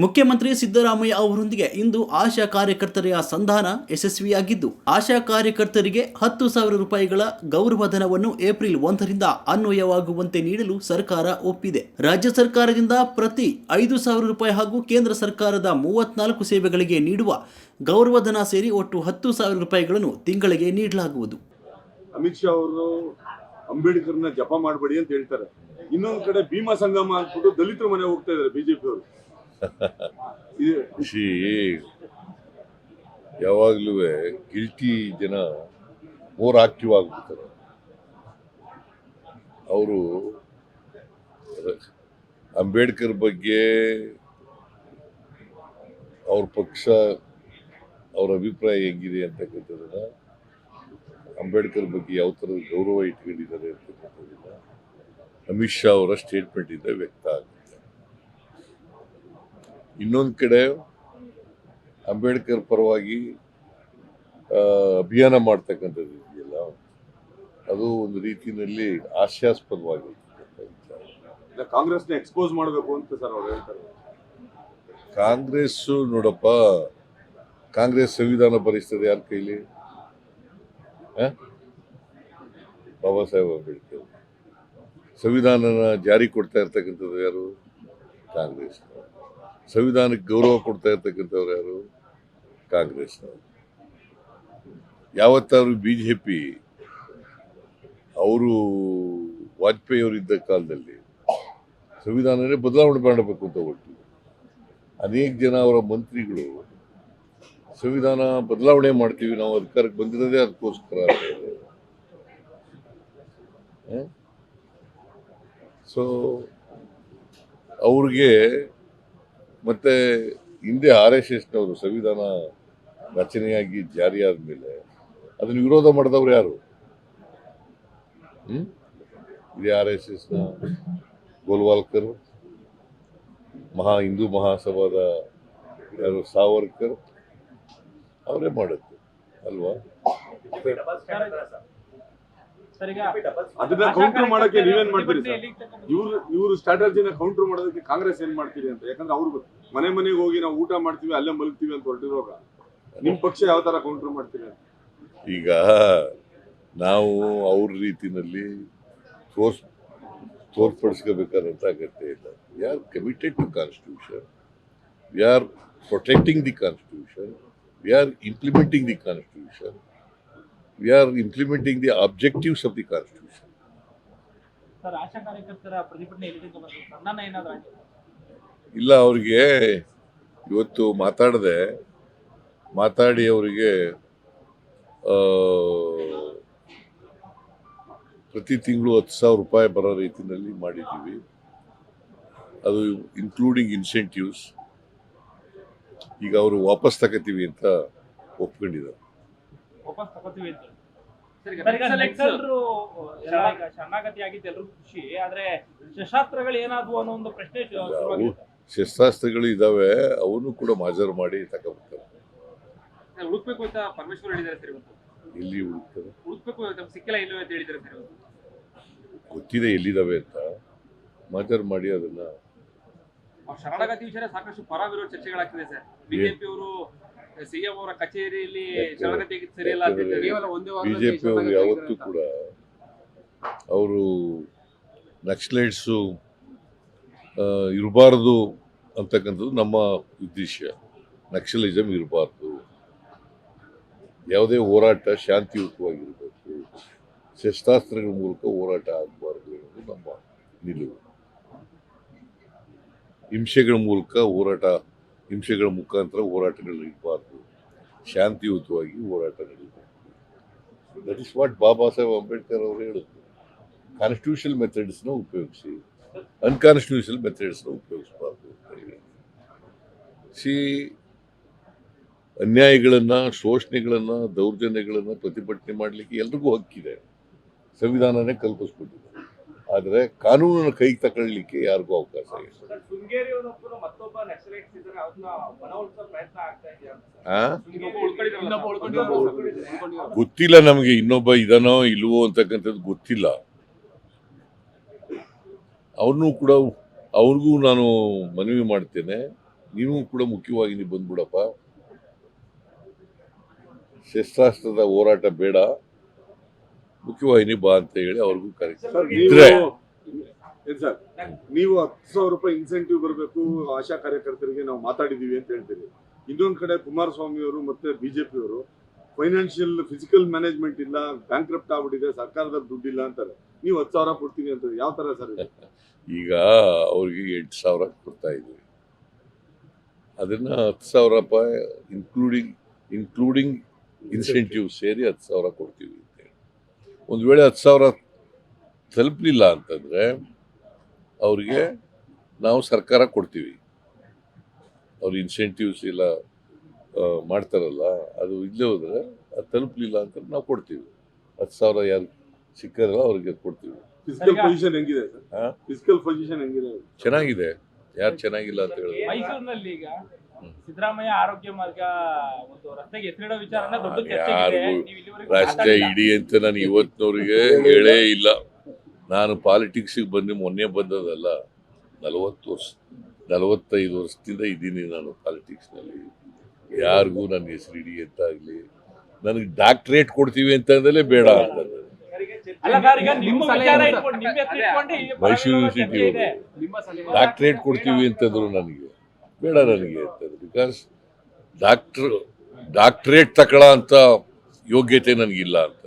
ಮುಖ್ಯಮಂತ್ರಿ ಸಿದ್ದರಾಮಯ್ಯ ಅವರೊಂದಿಗೆ ಇಂದು ಆಶಾ ಕಾರ್ಯಕರ್ತರೆಯ ಸಂಧಾನ ಯಶಸ್ವಿಯಾಗಿದ್ದು, ಆಶಾ ಕಾರ್ಯಕರ್ತರಿಗೆ ಹತ್ತು ಸಾವಿರ ರೂಪಾಯಿಗಳ ಗೌರವಧನವನ್ನು ಏಪ್ರಿಲ್ ಒಂದರಿಂದ ಅನ್ವಯವಾಗುವಂತೆ ನೀಡಲು ಸರ್ಕಾರ ಒಪ್ಪಿದೆ. ರಾಜ್ಯ ಸರ್ಕಾರದಿಂದ ಪ್ರತಿ ಐದು ಸಾವಿರ ರೂಪಾಯಿ ಹಾಗೂ ಕೇಂದ್ರ ಸರ್ಕಾರದ ಮೂವತ್ನಾಲ್ಕು ಸೇವೆಗಳಿಗೆ ನೀಡುವ ಗೌರವಧನ ಸೇರಿ ಒಟ್ಟು ಹತ್ತು ಸಾವಿರ ರೂಪಾಯಿಗಳನ್ನು ತಿಂಗಳಿಗೆ ನೀಡಲಾಗುವುದು. ಅಮಿತ್ ಶಾ ಅವರು ಅಂಬೇಡ್ಕರ್ನ ಜಪ ಮಾಡಬೇಡಿ ಅಂತ ಹೇಳ್ತಾರೆ. ಇನ್ನೊಂದು ಕಡೆ ಭೀಮಾ ಸಂಗಮ ಅಂದ್ಬಿಟ್ಟು ದಲಿತರ ಮನೆ ಹೋಗ್ತಾ ಇದ್ದಾರೆ ಬಿಜೆಪಿ ಅವರು ಖುಷಿ. ಯಾವಾಗಲೂ ಗಿಲ್ಟಿ ಜನ ಮೋರ್ ಆಕ್ಟಿವ್ ಆಗ್ಬಿಡ್ತಾರೆ. ಅವರು ಅಂಬೇಡ್ಕರ್ ಬಗ್ಗೆ ಅವ್ರ ಪಕ್ಷ, ಅವ್ರ ಅಭಿಪ್ರಾಯ ಹೆಂಗಿದೆ ಅಂತಕ್ಕಂಥದ್ದನ್ನ ಅಂಬೇಡ್ಕರ್ ಬಗ್ಗೆ ಯಾವ ಥರದ ಗೌರವ ಇಟ್ಕೊಂಡಿದ್ದಾರೆ ಅಂತಕ್ಕಂಥದ್ದನ್ನ ಅಮಿತ್ ಶಾ ಅವರ ಸ್ಟೇಟ್ಮೆಂಟಿಂದ ವ್ಯಕ್ತ ಆಗುತ್ತೆ ಇನ್ನೊಂದು ಕಡೆ ಅಂಬೇಡ್ಕರ್ ಪರವಾಗಿ ಅಭಿಯಾನ ಮಾಡ್ತಕ್ಕಂಥದ್ದು ಇದೆಯಲ್ಲ ಅದು ಒಂದು ರೀತಿಯಲ್ಲಿ ಹಾಸ್ಯಾಸ್ಪದವಾಗಿರ್ತಕ್ಕಂಥ ವಿಚಾರ. ಕಾಂಗ್ರೆಸ್ನ ಎಕ್ಸ್ಪೋಸ್ ಮಾಡಬೇಕು ಅಂತ ಸರ್ ಅವ್ರು ಹೇಳ್ತಾರೆ. ಕಾಂಗ್ರೆಸ್ ನೋಡಪ್ಪ ಕಾಂಗ್ರೆಸ್ ಸಂವಿಧಾನ ಬರೆಸ್ತದೆ ಯಾರ ಕೈಲಿ? ಬಾಬಾ ಸಾಹೇಬ್ ಅಂಬೇಡ್ಕರ್. ಸಂವಿಧಾನನ ಜಾರಿ ಕೊಡ್ತಾ ಇರ್ತಕ್ಕಂಥದ್ದು ಯಾರು? ಕಾಂಗ್ರೆಸ್. ಸಂವಿಧಾನಕ್ಕೆ ಗೌರವ ಕೊಡ್ತಾ ಇರ್ತಕ್ಕಂಥವ್ರು ಯಾರು? ಕಾಂಗ್ರೆಸ್ ಯಾವತ್ತಾದ್ರೂ ಬಿ ಜೆ ಪಿ ಅವರು ವಾಜಪೇಯಿ ಅವರಿದ್ದ ಕಾಲದಲ್ಲಿ ಸಂವಿಧಾನನೇ ಬದಲಾವಣೆ ಮಾಡಬೇಕು ಅಂತ ಹೊರಟು. ಅನೇಕ ಜನ ಅವರ ಮಂತ್ರಿಗಳು ಸಂವಿಧಾನ ಬದಲಾವಣೆ ಮಾಡ್ತೀವಿ, ನಾವು ಅಧಿಕಾರಕ್ಕೆ ಬಂದಿರೋದೇ ಅದಕ್ಕೋಸ್ಕರ? ಸೊ ಅವ್ರಿಗೆ ಮತ್ತೆ ಹಿಂದೆ ಆರ್ ಎಸ್ ಎಸ್ನವರು ಸಂವಿಧಾನ ರಚನೆಯಾಗಿ ಜಾರಿಯಾದ ಮೇಲೆ ಅದನ್ನು ವಿರೋಧ ಮಾಡಿದವರು ಯಾರು? ಹ್ಮ್? ಇದೇ ಆರ್ ಎಸ್ ಎಸ್ನ ಗೋಲ್ವಾಲ್ಕರ್, ಮಹಾ ಹಿಂದೂ ಮಹಾಸಭಾದ ಯಾರು? ಸಾವರ್ಕರ್, ಅವರೇ ಮಾಡುತ್ತೆ ಅಲ್ವಾ? ಅದನ್ನ ಕೌಂಟರ್ ಮಾಡಕ್ಕೆ ನೀವೇನ್ ಮಾಡ್ತೀರಿ ಸರ್? ಇವ್ರು ಇವ್ರು ಸ್ಟ್ರಾಟಜಿನ ಕೌಂಟರ್ ಮಾಡೋದಕ್ಕೆ ಕಾಂಗ್ರೆಸ್ ಏನ್ ಮಾಡ್ತೀರಿ ಅಂತ. ಯಾಕಂದ್ರೆ ಅವ್ರು ಮನೆ ಮನೆಗೆ ಹೋಗಿ ನಾವು ಊಟ ಮಾಡ್ತೀವಿ ಅಲ್ಲೇ ಮಲಗ್ತೀವಿ ಅಂತ ಹೊರಟಿರುವಾಗ ನಿಮ್ ಪಕ್ಷ ಯಾವ ತರ ಕೌಂಟರ್ ಮಾಡ್ತೀರಿ ಅಂತ? ಈಗ ನಾವು ಅವ್ರ ರೀತಿನಲ್ಲಿ ತೋರ್ಸ್ ತೋರ್ಪಡಿಸ್ಕೋಬೇಕಾದಂತ ಅಗತ್ಯ ಇಲ್ಲ. We are committed to constitution we are protecting the constitution we are implementing the constitution we are ಪ್ರತಿಭಟನೆ ಎಲ್ಲಿಂದ ಬಂತು ಸಣ್ಣ ಏನಾದ್ರು ಆಗಿದೆ ಇಲ್ಲ ಅವರಿಗೆ ಇವತ್ತು ಮಾತಾಡದೆ ಮಾತಾಡಿ ಅವರಿಗೆ ಪ್ರತಿ ತಿಂಗಳು ಹತ್ತು ಸಾವಿರ ರೂಪಾಯಿ ಬರೋ ರೀತಿಯಲ್ಲಿ ಮಾಡಿದ್ದೀವಿ. ಅದು ಇನ್ಕ್ಲೂಡಿಂಗ್ ಇನ್ಸೆಂಟಿವ್ಸ್ ಈಗ ಅವರು ವಾಪಸ್ ತಗೋತೀವಿ ಅಂತ ಒಪ್ಕೊಂಡಿದ್ದಾರೆ. ವಾಪಸ್ ತಗೋತೀವಿ ಅಂತ. ನಕ್ಸಲರು ಶರಣಾಗತಿ ಆಗಿದ್ದು ಎಲ್ರಿಗೂ ಖುಷಿ ಆದ್ರೆ ಶಸ್ತ್ರಾಸ್ತ್ರಗಳು ಏನಾದ್ವು ಅನ್ನೋ ಒಂದು ಪ್ರಶ್ನೆ ಶುರುವಾಗಿದೆ. ಶಸ್ತ್ರಾಸ್ತ್ರಗಳು ಇದಾವೆ ಅವನು ಕೂಡ ಮಾಜರ್ ಮಾಡಿ ತಗೋಬೇಕು. ಸರ್, ಹುಡುಕ್ಬೇಕು ಅಂತ ಪರಮೇಶ್ವರ್ ಹೇಳಿದ್ದಾರೆ ಸರ್ ಇವತ್ತು ಎಲ್ಲಿ ಹುಡುಕ್ತಾರೆ? ಹುಡುಕ್ಬೇಕು ನಮ್ಗೆ ಸಿಕ್ಕಿಲ್ಲ ಇಲ್ಲವೇ ಅಂತ ಹೇಳಿದ್ದಾರೆ ಸರ್ ಇವತ್ತು ಗೊತ್ತಿದೆ ಎಲ್ಲಿದಾವೆ ಅಂತ. ಮಾಜರ್ ಮಾಡಿ ಅದನ್ನ. ಶರಣಾಗತಿ ವಿಚಾರ ಸಾಕಷ್ಟು ಪರ ವಿರೋಧ ಚರ್ಚೆಗಳಾಗ್ತಿದೆ ಸರ್. ಬಿಜೆಪಿ ಅವರು ಸಿಎಂ ಅವರ ಕಚೇರಿಯಲ್ಲಿ ಸರಿಯಲ್ಲ ಅಂತ. ಬಿಜೆಪಿ ಅವರು ಯಾವತ್ತೂ ಕೂಡ ಅವರು ನಕ್ಸಲೈಟ್ಸು ಇರಬಾರ್ದು ಅಂತಕ್ಕಂಥದ್ದು ನಮ್ಮ ಉದ್ದೇಶ. ನಕ್ಸಲಿಸಮ್ ಇರಬಾರ್ದು. ಯಾವುದೇ ಹೋರಾಟ ಶಾಂತಿಯುತವಾಗಿರಬೇಕು. ಶಸ್ತ್ರಾಸ್ತ್ರಗಳ ಮೂಲಕ ಹೋರಾಟ ಆಗಬಾರ್ದು ಅನ್ನೋದು ನಮ್ಮ ನಿಲುವು. ಹಿಂಸೆಗಳ ಮೂಲಕ ಹೋರಾಟ ಹಿಂಸೆಗಳ ಮುಖಾಂತರ ಹೋರಾಟಗಳು ಇರಬಾರ್ದು. ಶಾಂತಿಯುತವಾಗಿ ಹೋರಾಟ ನಡೀಬೇಕು that is what Baba Saheb Ambedkar ಅವರು ಹೇಳಿದ್ರು. ಕಾನ್ಸ್ಟಿಟ್ಯೂಷನಲ್ ಮೆಥಡ್ಸ್ನ ಉಪಯೋಗಿಸಿ ಅನ್ಕಾನ್ಸ್ಟಿಟ್ಯೂಷನಲ್ ಮೆಥಡ್ಸ್ನ ಉಪಯೋಗಿಸಬಾರ್ದು ಅಂತ ಹೇಳಿ. ಸಿ ಅನ್ಯಾಯಗಳನ್ನ, ಶೋಷಣೆಗಳನ್ನ, ದೌರ್ಜನ್ಯಗಳನ್ನ ಪ್ರತಿಭಟನೆ ಮಾಡಲಿಕ್ಕೆ ಎಲ್ರಿಗೂ ಹಕ್ಕಿದೆ. ಸಂವಿಧಾನನೇ ಕಲ್ಪಿಸ್ಬಿಟ್ಟಿದೆ ಆದರೆ ಕಾನೂನನ್ನು ಕೈಗೆ ತಗೊಳ್ಳಿಕ್ಕೆ ಯಾರಿಗೂ ಅವಕಾಶ ಇಲ್ಲ. ಗೊತ್ತಿಲ್ಲ ನಮಗೆ ಇನ್ನೊಬ್ಬ ಇದನೋ ಇಲ್ವೋ ಅಂತಕ್ಕಂಥದ್ದು ಗೊತ್ತಿಲ್ಲ. ಅವ್ರನ್ನೂ ಕೂಡ ಅವ್ರಿಗೂ ನಾನು ಮನವಿ ಮಾಡ್ತೇನೆ. ನೀವು ಕೂಡ ಮುಖ್ಯವಾಗಿ ನೀವು ಬಂದ್ಬಿಡಪ್ಪ. ಶಸ್ತ್ರಾಸ್ತ್ರದ ಹೋರಾಟ ಬೇಡ. ಮುಖ್ಯವಾಹಿನಿ ಬಾ ಅಂತ ಹೇಳಿ ಅವ್ರಿಗೂ ಕರೆ ಇದ್ರೆ ನೀವು ಏನ್ ಸರ್ ನೀವು ಹತ್ತು ಸಾವಿರ ರೂಪಾಯಿ ಇನ್ಸೆಂಟಿವ್ ಬರಬೇಕು ಆಶಾ ಕಾರ್ಯಕರ್ತರಿಗೆ ನಾವು ಮಾತಾಡಿದೀವಿ ಅಂತ ಹೇಳ್ತೀವಿ ಇನ್ನೊಂದು ಕಡೆ ಕುಮಾರಸ್ವಾಮಿ ಅವರು ಮತ್ತೆ ಬಿಜೆಪಿ ಅವರು ಫೈನಾನ್ಷಿಯಲ್ ಫಿಸಿಕಲ್ ಮ್ಯಾನೇಜ್ಮೆಂಟ್ ಇಲ್ಲ ಬ್ಯಾಂಕ್ ಬ್ಯಾಂಕ್ರಪ್ಟ್ ಆಗ್ಬಿಟ್ಟಿದೆ ಸರ್ಕಾರದ ದುಡ್ಡಿಲ್ಲ ಅಂತಾರೆ. ನೀವು ಹತ್ತು ಸಾವಿರ ಕೊಡ್ತೀನಿ ಅಂತ ಯಾವ ತರ ಸರ್ ಈಗ ಅವ್ರಿಗೆ ಎಂಟು ಸಾವಿರ ಕೊಡ್ತಾ ಇದ್ವಿ. ಅದನ್ನ ಹತ್ತು ಸಾವಿರ ರೂಪಾಯಿ ಇನ್ಕ್ಲೂಡಿಂಗ್ ಇನ್ಕ್ಲೂಡಿಂಗ್ ಇನ್ಸೆಂಟಿವ್ ಸೇರಿ ಹತ್ತು ಸಾವಿರ ಕೊಡ್ತೀವಿ. ಒಂದು ವೇಳೆ ಹತ್ತು ಸಾವಿರ ತಲುಪಲಿಲ್ಲ ಅಂತಂದ್ರೆ ಅವ್ರಿಗೆ ನಾವು ಸರ್ಕಾರ ಕೊಡ್ತೀವಿ. ಅವ್ರ ಇನ್ಸೆಂಟಿವ್ಸ್ ಇಲ್ಲ ಮಾಡ್ತಾರಲ್ಲ ಅದು ಇಲ್ಲೇ ಹೋದರೆ ಅದು ತಲುಪಲಿಲ್ಲ ಅಂತ ನಾವು ಕೊಡ್ತೀವಿ. ಹತ್ತು ಸಾವಿರ ಯಾರು ಸಿಕ್ಕಾರಲ್ಲ ಅವ್ರಿಗೆ ಕೊಡ್ತೀವಿ. ಫಿಸಿಕಲ್ ಪೊಸಿಷನ್ ಹೆಂಗಿದೆ? ಫಿಸಿಕಲ್ ಪೊಸಿಷನ್ ಹೆಂಗಿದೆ? ಚೆನ್ನಾಗಿದೆ. ಯಾರು ಚೆನ್ನಾಗಿಲ್ಲ ಅಂತ ಹೇಳಿದ್ರು. ಸಿದ್ದರಾಮಯ್ಯ ಆರೋಗ್ಯ ಮಾರ್ಗ ಒಂದು ರಸ್ತೆಗೆ ಎತ್ತಿಡೋ ವಿಚಾರನ ದೊಡ್ಡ ಚರ್ಚೆ ಯಾರಿಗೂ ನೀವು ಇಲ್ಲಿವರೆಗೂ ರಾಷ್ಟ್ರ ಮಾತಾಡಿಲ್ಲ. ಇಡೀ ಅಂತ ನಾನು ಇವತ್ತಿನವ್ರಿಗೆ ಹೇಳೇ ಇಲ್ಲ ನಾನು ಪಾಲಿಟಿಕ್ಸಿಗೆ ಬಂದು ಮೊನ್ನೆ ಬಂದದಲ್ಲ ನಲವತ್ತು ವರ್ಷ ನಲವತ್ತೈದು ವರ್ಷದಿಂದ ಇದ್ದೀನಿ ನಾನು ಪಾಲಿಟಿಕ್ಸ್ನಲ್ಲಿ ಯಾರಿಗೂ ನನ್ನ ಹೆಸರು ಇಡಿ ಅಂತ ಆಗಲಿ ನನಗೆ ಡಾಕ್ಟ್ರೇಟ್ ಕೊಡ್ತೀವಿ ಅಂತಂದಲೇ ಬೇಡ ಅಂತಂದ್ರೆ ಅಲ್ಲ ಸರ್, ಈಗ ನಿಮ್ಮ ವಿಚಾರ ಇಟ್ಕೊಂಡು ನಿಮ್ಮ ಹೆಸರು. ಇಟ್ಕೊಂಡು ಈ ಮೈಸೂರು ಚರ್ಚೆ ಇದೆ. ಡಾಕ್ಟ್ರೇಟ್ ಕೊಡ್ತೀವಿ ಅಂತಂದ್ರು ನನಗೆ ಬೇಡ ನನಗೆ ಬಿಕಾಸ್ ಡಾಕ್ಟ್ರ್ ಡಾಕ್ಟ್ರೇಟ್ ತಗೊಳ್ಳೋ ಅಂತ ಯೋಗ್ಯತೆ ನನಗಿಲ್ಲ ಅಂತ.